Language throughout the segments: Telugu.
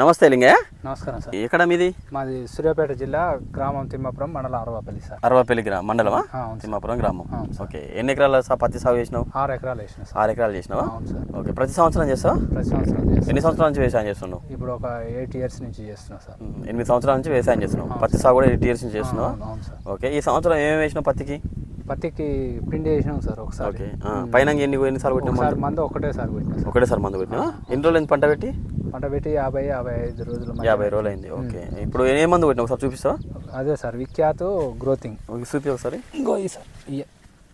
నమస్తే లింగయ్య. నమస్కారం సార్. ఎక్కడ మీది? మాది సూర్యాపేట జిల్లా గ్రామం తిమ్మాపురం మండలం అరవాపల్లి సార్. అరవపల్లి గ్రామం మండలమా? సార్. తిమ్మాపురం గ్రామం. సార్. ఓకే. ఎన్ని ఎకరాల పత్తి సాగు చేసినావు? ఆరు ఎకరాలు వేసిన సార్. ఆరు ఎకరాలు చేసినావా? సార్. ఓకే. ప్రతి సంవత్సరం చేస్తావా? ప్రతి సంవత్సరం ఎన్ని సంవత్సరాల నుంచి వ్యవసాయం చేస్తున్నావు? ఇప్పుడు ఒక ఎయిట్ ఇయర్స్ నుంచి చేస్తున్నా సార్. ఎనిమిది సంవత్సరాల నుంచి వ్యవసాయం చేస్తున్నావు. పత్తి సాగు కూడా ఎయిట్ ఇయర్స్ నుంచి చేస్తున్నావా? సార్. ఓకే. ఈ సంవత్సరం ఏమేమి వేసినావు పత్తికి? పత్తికి పిండి వేసినాం సార్ ఒకసారి. పైన ఎన్ని ఎన్నిసార్లు ఒకసారి మందు? మందు ఒకటేసారి పెట్టినా సార్. ఒకటేసారి మందు కొట్టినావా? ఎన్ని రోజులు పంట పెట్టి? పంట పెట్టి యాభై యాభై ఐదు రోజులు. యాభై రోజులు అయింది ఓకే. ఇప్పుడు ఏ మందు కొట్టినావు? ఒకసారి చూపిస్తావా? అదే సార్ విఖ్యాత్ గ్రోతింగ్. చూపి ఒకసారి. ఇంకో సార్.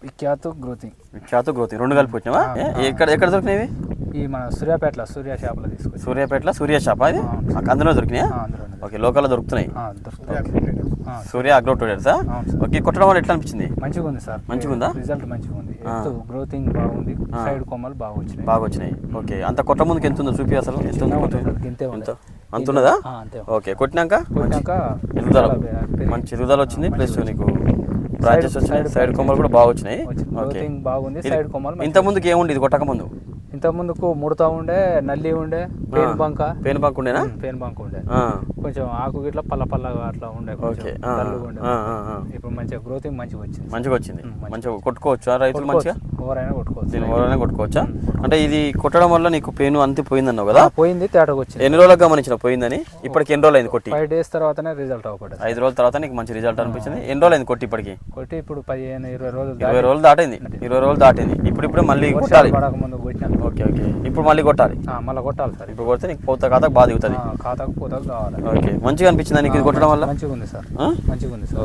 విఖ్యాత్ గ్రోతింగ్. ఖ్యాత గ్రోత్ రెండు కలిపి కొట్టినావా? ఏ, ఎక్కడ ఎక్కడ దొరికినాయి ఇవి? ఈ మన సూర్యాపేటలో సూర్య షాప్లో తీసుకొచ్చి. సూర్యాపేటలో సూర్య షాప్ అది అందులో దొరికినాయా. ఓకే లోకల్లో దొరుకుతున్నాయి. సూర్య అగ్రో ట్రేడర్సా. అవును సార్. ఓకే కొట్టడం వల్ల ఎట్లా అనిపించింది? మంచిగా ఉంది సార్. మంచిగా ఉందా? రిజల్ట్ మంచిగా ఉంది. గ్రోతింగ్ బాగుంది. సైడ్ కొమ్మలు బాగా వచ్చినాయి. బాగా వచ్చినాయి. ఓకే అంత కొట్ట ముందుకు ఎంత ఉందో చూపి అసలు. ఎంత. ఎంత? అంత ఉన్నదా? ఆ, అంతే ఓకే కొట్టినాక? కొట్టినాక ఎదుగుదల మంచి ఎదుగుదల వచ్చింది. ప్లస్ నీకు బ్రాంచెస్ సైడ్- వచ్చినాయి. సైడ్ కొమ్మలు కూడా బాగా వచ్చినాయి. వచ్చింది. ఓకే. గ్రోతింగ్ బాగుంది. ఇది- సైడ్ కొమ్మలు ఇంత ముందుకు ఏముంది ఇది కొట్టక ముందు? ఇంత ముందుకు ముడతా ఉండే నల్లి ఉండే పేను బంక. పేను బంక్ ఉండేనా? పేను బంక ఉండే. కొంచెం ఆకు గిట్ల పల్ల పల్లగా అట్లా ఉండే. ఇప్పుడు మంచిగా గ్రోతింగ్ మంచిగా వచ్చింది. మంచిగా వచ్చింది. మంచిగా కొట్టుకోవచ్చా రైతులు మంచిగా? కొట్టుకోవచ్చు. ఎవరైనా కొట్టుకోవచ్చు దీని ఎవరైనా కొట్టుకోవచ్చా? అంటే ఇది కొట్టడం వల్ల నీకు పెయిన్ అంతే పోయిందన్నావు ఆ, కదా పోయింది తేటకు వచ్చింది. ఎన్ని రోజులకు గమనించిన పోయిందని? ఇప్పటికి ఎన్ని రోజులు అయింది కొట్టి? ఫైవ్ డేస్ తర్వాతనే రిజల్ట్ అవ్వబడ్డది. ఐదు రోజుల తర్వాత నీకు మంచి రిజల్ట్ అనిపించింది. ఎన్ని రోజులు అయింది కొట్టి ఇప్పటికి? కొట్టి ఇప్పుడు పదిహేను ఇరవై రోజులు ఇరవై రోజులు దాటింది. ఇరవై రోజులు దాటింది. ఇప్పుడు ఇప్పుడు మళ్ళీ కొట్టాలి. Okay okay. ఇప్పుడు మళ్ళీ కొట్టాలి. మళ్ళీ కొట్టాలి సార్. ఇప్పుడు కొడితే నీకు పోత ఖాతా బాగా దిగుతుంది ఆ, ఖాతాకు పూతకు కావాలి. ఓకే. మంచిగా అనిపించిందా నీకు ఇది కొట్టడం వల్ల? మంచిగా ఉంది సార్? మంచిగా ఉంది సార్.